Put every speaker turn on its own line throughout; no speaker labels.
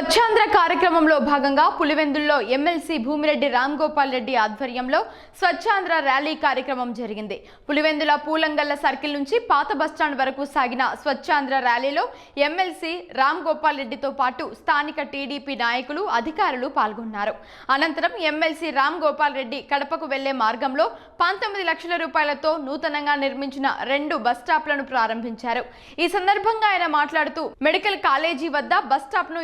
స్వచ్ఛాంధ్ర కార్యక్రమంలో భాగంగా పులివెందుల్లో ఎమ్మెల్సీ భూమిరెడ్డి రామ్ గోపాల్ రెడ్డి ఆధ్వర్యంలో స్వచ్ఛాంధ్ర ర్యాలీ కార్యక్రమం జరిగింది. పులివెందుల పూలంగల్ల సర్కిల్ నుంచి పాత బస్టాండ్ వరకు సాగిన స్వచ్ఛాంధ్ర ర్యాలీలో ఎమ్మెల్సీ రామ్ గోపాల్ రెడ్డితో పాటు స్థానిక టీడీపీ నాయకులు అధికారులు పాల్గొన్నారు. అనంతరం ఎమ్మెల్సీ రామ్ గోపాల్ రెడ్డి కడపకు వెళ్ళే మార్గంలో పంతొమ్మిది లక్షల రూపాయలతో నూతనంగా నిర్మించిన రెండు బస్ స్టాప్లను ప్రారంభించారు. ఈ సందర్భంగా ఆయన మాట్లాడుతూ మెడికల్ కాలేజీ వద్ద బస్ స్టాప్ను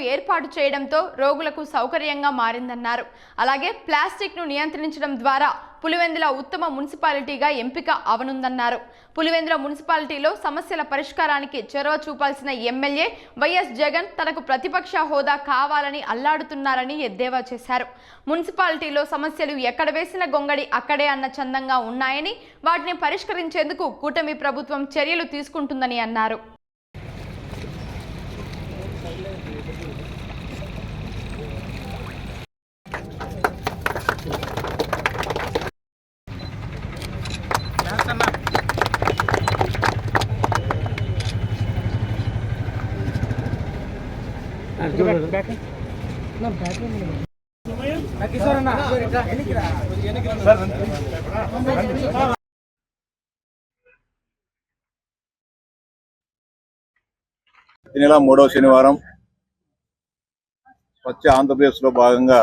ఏర్పాటు చేయడంతో రోగులకు సౌకర్యంగా మారిందన్నారు. అలాగే ప్లాస్టిక్ను నియంత్రించడం ద్వారా పులివెందుల ఉత్తమ మున్సిపాలిటీగా ఎంపిక అవనుందన్నారు. పులివెందుల మున్సిపాలిటీలో సమస్యల పరిష్కారానికి చొరవ చూపాల్సిన ఎమ్మెల్యే వైఎస్ జగన్ తనకు ప్రతిపక్ష హోదా కావాలని అల్లాడుతున్నారని ఎద్దేవా చేశారు. మున్సిపాలిటీలో సమస్యలు ఎక్కడ వేసిన గొంగడి అక్కడే అన్న చందంగా ఉన్నాయని వాటిని పరిష్కరించేందుకు కూటమి ప్రభుత్వం చర్యలు తీసుకుంటుందని అన్నారు.
ఈ నెల మూడవ శనివారం స్వచ్ఛ ఆంధ్రప్రదేశ్లో భాగంగా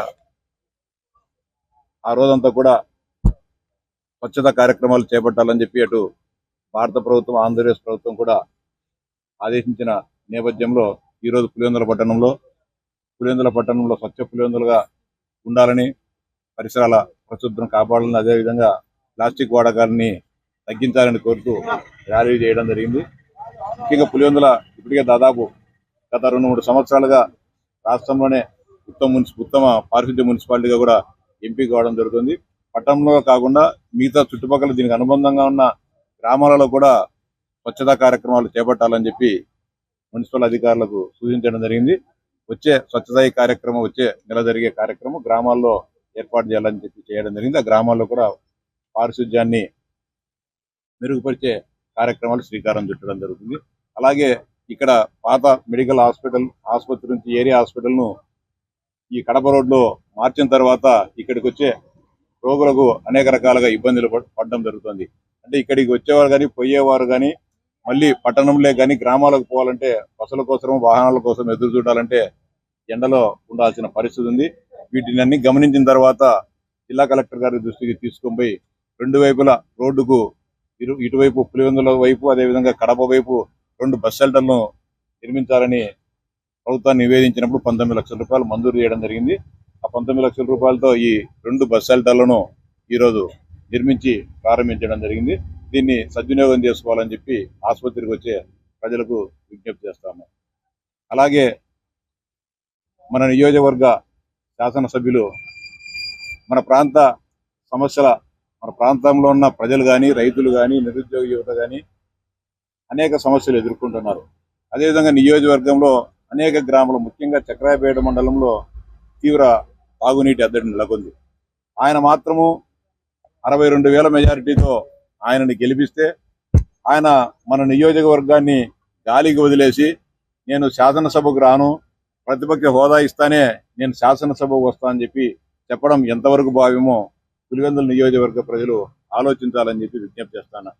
ఆ రోజంతా కూడా స్వచ్ఛత కార్యక్రమాలు చేపట్టాలని చెప్పి అటు భారత ప్రభుత్వం ఆంధ్రప్రదేశ్ ప్రభుత్వం కూడా ఆదేశించిన నేపథ్యంలో ఈరోజు పులివెందుల పట్టణంలో పులివెందుల పట్టణంలో స్వచ్ఛ పులివెందులుగా ఉండాలని పరిసరాల పరిశుభ్రం కాపాడాలని అదేవిధంగా ప్లాస్టిక్ వాడకాన్ని తగ్గించాలని కోరుతూ ర్యాలీ చేయడం జరిగింది. ముఖ్యంగా పులివెందుల ఇప్పటికే దాదాపు గత రెండు మూడు సంవత్సరాలుగా రాష్ట్రంలోనే ఉత్తమ మున్సి ఉత్తమ పారిశుద్ధ్య మున్సిపాలిటీగా కూడా ఎంపిక కావడం జరుగుతుంది. పట్టణంలో కాకుండా మిగతా చుట్టుపక్కల దీనికి అనుబంధంగా ఉన్న గ్రామాలలో కూడా స్వచ్ఛతా కార్యక్రమాలు చేపట్టాలని చెప్పి మున్సిపల్ అధికారులకు సూచించడం జరిగింది. వచ్చే స్వచ్ఛతాయి కార్యక్రమం వచ్చే నెల జరిగే కార్యక్రమం గ్రామాల్లో ఏర్పాటు చేయాలని చెప్పి చేయడం జరిగింది. ఆ గ్రామాల్లో కూడా పారిశుద్ధ్యాన్ని మెరుగుపరిచే కార్యక్రమాలు శ్రీకారం చుట్టడం జరుగుతుంది. అలాగే ఇక్కడ పాత మెడికల్ హాస్పిటల్ ఆసుపత్రి నుంచి ఏరియా హాస్పిటల్ను ఈ కడప రోడ్లో మార్చిన తర్వాత ఇక్కడికి వచ్చే రోగులకు అనేక రకాలుగా ఇబ్బందులు పడడం జరుగుతుంది. అంటే ఇక్కడికి వచ్చేవారు కానీ పోయేవారు కానీ మళ్ళీ పట్టణంలో కానీ గ్రామాలకు పోవాలంటే బస్సుల కోసం వాహనాల కోసం ఎదురు చూడాలంటే ఎండలో ఉండాల్సిన పరిస్థితి ఉంది. వీటిని అన్ని గమనించిన తర్వాత జిల్లా కలెక్టర్ గారి దృష్టికి తీసుకొని పోయి రెండు వైపులా రోడ్డుకు ఇరు ఇటువైపు పులివెందుల వైపు అదేవిధంగా కడప వైపు రెండు బస్ షెల్టర్లను నిర్మించాలని ప్రభుత్వాన్ని నివేదించినప్పుడు పంతొమ్మిది లక్షల రూపాయలు మంజూరు చేయడం జరిగింది. ఆ పంతొమ్మిది లక్షల రూపాయలతో ఈ రెండు బస్ షెల్టర్లను ఈరోజు నిర్మించి ప్రారంభించడం జరిగింది. దీన్ని సద్వినియోగం చేసుకోవాలని చెప్పి ఆసుపత్రికి వచ్చే ప్రజలకు విజ్ఞప్తి చేస్తాము. అలాగే మన నియోజకవర్గ శాసనసభ్యులు మన ప్రాంత సమస్యల మన ప్రాంతంలో ఉన్న ప్రజలు కానీ రైతులు కానీ నిరుద్యోగ యువత కానీ అనేక సమస్యలు ఎదుర్కొంటున్నారు. అదేవిధంగా నియోజకవర్గంలో అనేక గ్రామాలు ముఖ్యంగా చక్రాయపేట మండలంలో తీవ్ర తాగునీటి అద్దడి నెలకొంది. ఆయన మాత్రము అరవై రెండు వేల మెజారిటీతో ఆయనని గెలిపిస్తే ఆయన మన నియోజకవర్గాన్ని గాలికి వదిలేసి నేను శాసనసభకు రాను ప్రతిపక్ష హోదా ఇస్తానే నేను శాసనసభకు వస్తానని చెప్పి చెప్పడం ఎంతవరకు భావ్యమో పులివెందుల నియోజకవర్గ ప్రజలు ఆలోచించాలని చెప్పి విజ్ఞప్తి చేస్తాను.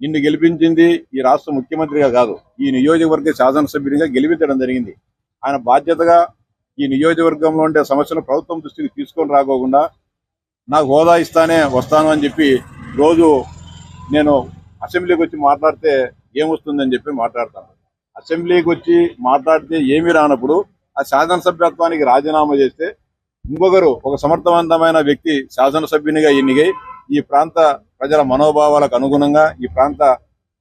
నిన్ను గెలిపించింది ఈ రాష్ట్ర ముఖ్యమంత్రిగా కాదు ఈ నియోజకవర్గ శాసనసభ్యునిగా గెలిపించడం జరిగింది. ఆయన బాధ్యతగా ఈ నియోజకవర్గంలో ఉండే సమస్యలు ప్రభుత్వం దృష్టికి తీసుకొని రాకోకుండా నాకు హోదా ఇస్తానే వస్తాను అని చెప్పి రోజు నేను అసెంబ్లీకి వచ్చి మాట్లాడితే ఏమొస్తుందని చెప్పి మాట్లాడతాను. అసెంబ్లీకి వచ్చి మాట్లాడితే ఏమీ రానప్పుడు ఆ శాసనసభ్యత్వానికి రాజీనామా చేస్తే ఇంకొకరు ఒక సమర్థవంతమైన వ్యక్తి శాసనసభ్యునిగా ఎన్నికై ఈ ప్రాంత ప్రజల మనోభావాలకు అనుగుణంగా ఈ ప్రాంత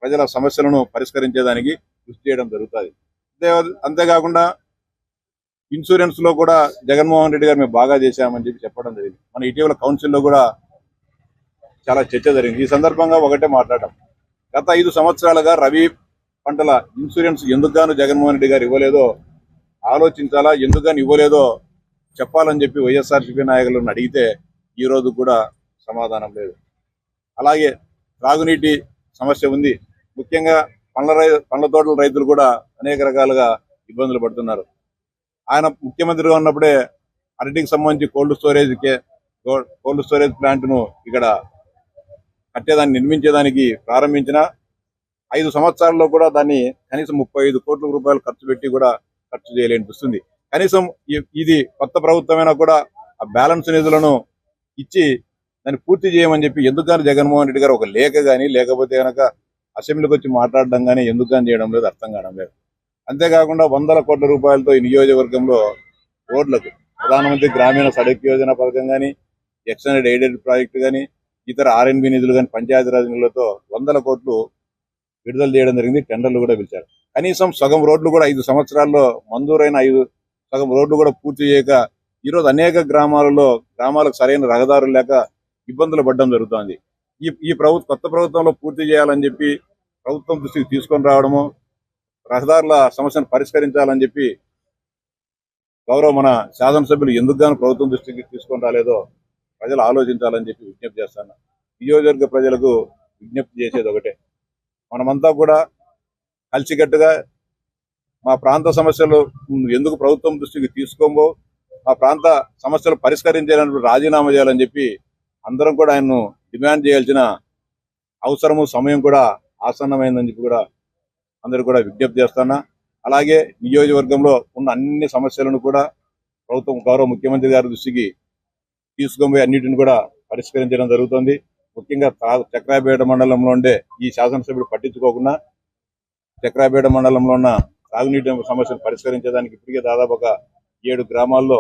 ప్రజల సమస్యలను పరిష్కరించేదానికి కృషి చేయడం జరుగుతుంది. అంతే అంతేకాకుండా ఇన్సూరెన్స్లో కూడా జగన్మోహన్ రెడ్డి గారు మేము బాగా చేశామని చెప్పి చెప్పడం జరిగింది. మన ఇటీవల కౌన్సిల్లో కూడా చాలా చర్చ జరిగింది. ఈ సందర్భంగా ఒకటే మాట్లాడటం. గత ఐదు సంవత్సరాలుగా రవి పంటల ఇన్సూరెన్స్ ఎందుకుగాను జగన్మోహన్ రెడ్డి గారు ఇవ్వలేదో ఆలోచించాలా ఎందుకు ఇవ్వలేదో చెప్పాలని చెప్పి వైఎస్ఆర్సీపీ నాయకులను అడిగితే ఈ రోజు కూడా సమాధానం లేదు. అలాగే త్రాగునీటి సమస్య ఉంది. ముఖ్యంగా పండ్ల రై పండ్ల తోటల రైతులు కూడా అనేక రకాలుగా ఇబ్బందులు పడుతున్నారు. ఆయన ముఖ్యమంత్రిగా ఉన్నప్పుడే అరటికి సంబంధించి కోల్డ్ స్టోరేజ్కే కోల్డ్ స్టోరేజ్ ప్లాంట్ను ఇక్కడ కట్టేదాన్ని నిర్మించేదానికి ప్రారంభించిన ఐదు సంవత్సరాల్లో కూడా దాన్ని కనీసం ముప్పై ఐదు కోట్ల రూపాయలు ఖర్చు పెట్టి కూడా ఖర్చు చేయలేని వస్తుంది కనీసం ఇది కొత్త ప్రభుత్వమైనా కూడా ఆ బ్యాలెన్స్ నిధులను ఇచ్చి దాన్ని పూర్తి చేయమని చెప్పి ఎందుకు కానీ జగన్మోహన్ రెడ్డి గారు ఒక లేఖ కానీ లేకపోతే కనుక అసెంబ్లీకి వచ్చి మాట్లాడడం కానీ ఎందుకు కానీ చేయడం లేదు అర్థం కావడం లేదు. అంతేకాకుండా వందల కోట్ల రూపాయలతో ఈ నియోజకవర్గంలో రోడ్లకు ప్రధానమంత్రి గ్రామీణ సడక్ యోజన పథకం కానీ ఎక్స్టెండెడ్ ఎయిడెడ్ ప్రాజెక్టు కానీ ఇతర ఆర్ఎన్బి నిధులు కానీ పంచాయతీరాజ్ నిధులతో వందల కోట్లు విడుదల చేయడం జరిగింది. టెండర్లు కూడా పిలిచారు. కనీసం సగం రోడ్లు కూడా ఐదు సంవత్సరాల్లో మంజూరైన ఐదు సగం రోడ్లు కూడా పూర్తి చేయక ఈరోజు అనేక గ్రామాలలో గ్రామాలకు సరైన రహదారులు లేక ఇబ్బందులు పడడం జరుగుతోంది. ఈ ఈ ప్రభుత్వ కొత్త ప్రభుత్వంలో పూర్తి చేయాలని చెప్పి ప్రభుత్వం దృష్టికి తీసుకొని రావడము రహదారుల సమస్యను పరిష్కరించాలని చెప్పి గౌరవ మన శాసనసభ్యులు ఎందుకు గాను ప్రభుత్వం దృష్టికి తీసుకొని రాలేదో ప్రజలు ఆలోచించాలని చెప్పి విజ్ఞప్తి చేస్తాను. నియోజకవర్గ ప్రజలకు విజ్ఞప్తి చేసేది ఒకటే. మనమంతా కూడా కలిసికట్టుగా మా ప్రాంత సమస్యలు ఎందుకు ప్రభుత్వం దృష్టికి తీసుకోమో మా ప్రాంత సమస్యలు పరిష్కరించేటప్పుడు రాజీనామా చేయాలని చెప్పి అందరం కూడా ఆయన్ను డిమాండ్ చేయాల్సిన అవసరము సమయం కూడా ఆసన్నమైందని చెప్పి కూడా అందరూ కూడా విజ్ఞప్తి చేస్తున్నా అలాగే నియోజకవర్గంలో ఉన్న అన్ని సమస్యలను కూడా ప్రభుత్వం గౌరవ ముఖ్యమంత్రి గారి దృష్టికి తీసుకొని అన్నిటిని కూడా పరిష్కరించడం జరుగుతుంది. ముఖ్యంగా చక్రాపేట మండలంలో ఉండే ఈ శాసనసభ్యుడు పట్టించుకోకుండా చక్రాపేట మండలంలో ఉన్న తాగునీటి సమస్యను పరిష్కరించడానికి ఇప్పటికే దాదాపు ఒక ఏడు గ్రామాల్లో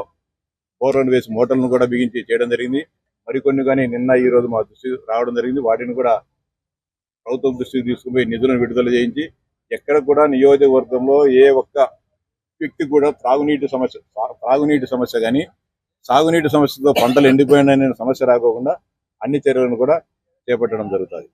బోర్లను వేసి మోటార్లను కూడా బిగించి చేయడం జరిగింది. మరికొన్ని కానీ నిన్న ఈ రోజు మా దృష్టి రావడం జరిగింది. వాటిని కూడా ప్రభుత్వం దృష్టికి తీసుకుపోయి నిధులను విడుదల చేయించి ఎక్కడ కూడా నియోజకవర్గంలో ఏ ఒక్క వ్యక్తి కూడా త్రాగునీటి సమస్య త్రాగునీటి సమస్య కానీ సాగునీటి సమస్యతో పంటలు ఎండిపోయిన సమస్య రాకోకుండా అన్ని చర్యలను కూడా చేపట్టడం జరుగుతుంది.